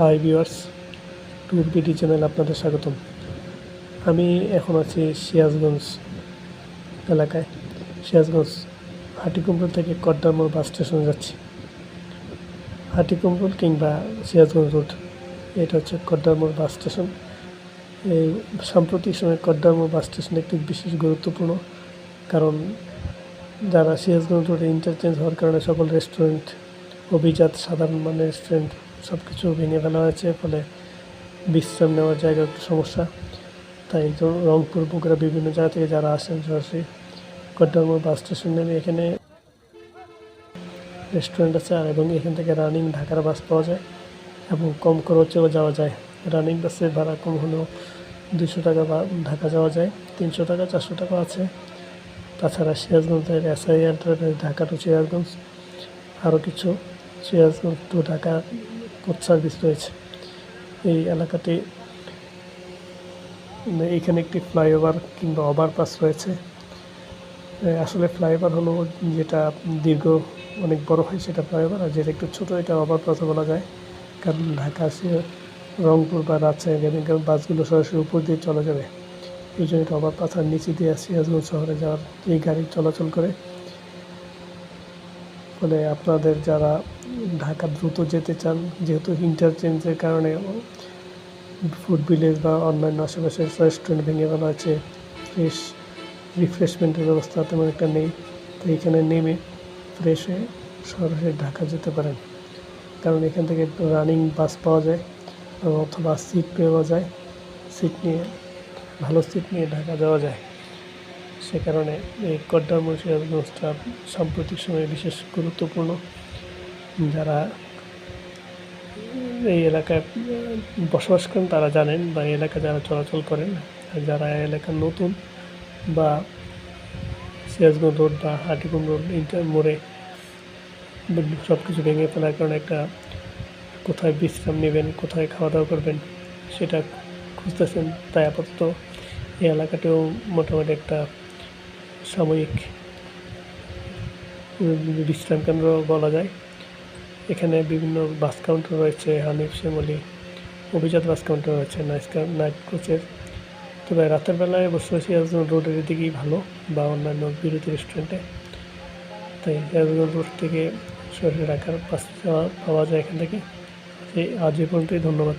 Hi viewers tour BD channel আপনাদের স্বাগতম। আমি এখন আছি সিরাজগঞ্জ এলাকায়। সিরাজগঞ্জ হাটিকুমরুল থেকে কদ্দারমোড় বাস স্টেশনে যাচ্ছি। হাটিকুমরুল কিংবা সিরাজগঞ্জ রোড, এটা হচ্ছে কদ্দারমোড় বাস স্টেশন। এই সাম্প্রতিক সময়ে কদ্দারমোড় বাস স্টেশন একটি বিশেষ গুরুত্বপূর্ণ কারণ যারা সিরাজগঞ্জ রোডে ইন্টারচেঞ্জ হওয়ার কারণে সকল রেস্টুরেন্ট অভিজাত সাধারণ মানের রেস্টুরেন্ট সব কিছু ভেঙে ফেলা হয়েছে, ফলে বিশ্রাম নেওয়ার জায়গা একটু সমস্যা। তাই তো রংপুর, বগুড়া বিভিন্ন জায়গা থেকে যারা আসেন সরাসরি কড্ডারমোড় বাস স্টেশন নেমে এখানে রেস্টুরেন্ট আছে, আর এবং এখান থেকে রানিং ঢাকার বাস পাওয়া যায় এবং কম খরচেও যাওয়া যায়। রানিং বাসের ভাড়া কম হলেও দুশো টাকা বা ঢাকা যাওয়া যায়, তিনশো টাকা, চারশো টাকা আছে। তাছাড়া সিরাজগঞ্জের এসআই ঢাকা টু সিরাজগঞ্জ। আরও কিছু Sirajganj to Dhaka coach service রয়েছে। এই এলাকাটি এখানে একটি ফ্লাইওভার কিংবা ওভারপাস রয়েছে। আসলে ফ্লাইওভার হলো যেটা দীর্ঘ, অনেক বড় হয় সেটা ফ্লাইওভার, আর যেটা একটু ছোটো এটা ওভারপাসও বলা যায়। কারণ ঢাকা, সে রংপুর বা রাজশাহী গেলে বাসগুলো সরাসরি উপর দিয়ে চলে যাবে। এই জন্য এটা ওভারপাস আর নিচে দিয়ে সিরাজগঞ্জ শহরে যাওয়ার এই গাড়ি চলাচল করে। ফলে আপনাদের যারা ঢাকা দ্রুত যেতে চান, যেহেতু ইন্টারচেঞ্জের কারণে ফুড ভিলেজ বা অন্যান্য আশেপাশের রেস্টুরেন্ট ভেঙে ফেলা আছে ফ্রেশ রিফ্রেশমেন্টের ব্যবস্থা তেমন একটা নেই তো এখানে নেমে ফ্রেশ হয়ে সরাসরি ঢাকা যেতে পারেন। কারণ এখান থেকে রানিং বাস পাওয়া যায় অথবা সিট পাওয়া যায় সিট নিয়ে ভালো সিট নিয়ে ঢাকা যাওয়া যায়। সে কারণে এই কড্ডার মুন্সিগঞ্জটা সাম্প্রতিক সময়ে বিশেষ গুরুত্বপূর্ণ। যারা এই এলাকায় বসবাস করেন, তারা জানেন বা এই এলাকায় যারা চলাচল করেন, যারা এই এলাকার নতুন বা সিরাজগঞ্জ রোড বা হাটিকুম রোড, ইন্টার মোড়ে সব কিছু ভেঙে ফেলার কারণে একটা কোথায় বিশ্রাম নেবেন, কোথায় খাওয়া দাওয়া করবেন, সেটা খুঁজতেছেন। তাই আপাতত এই এলাকাতেও মোটামুটি একটা সাময়িক বিশ্রাম কেন্দ্র বলা যায়। এখানে বিভিন্ন বাস কাউন্টার রয়েছে, হানিফ, শ্যামলি, অভিজাত বাস কাউন্টার রয়েছে নাইট নাইট কোচের। তবে রাতের বেলায় অবশ্য সিরাজগঞ্জ রোডের দিকেই ভালো বা অন্যান্য বিরতি রেস্টুরেন্টে। তাই সিরাজগঞ্জ রোড থেকে সরাসরি রাখার বাস পাওয়া যায় এখান থেকে। আজ এ পর্যন্তই, ধন্যবাদ।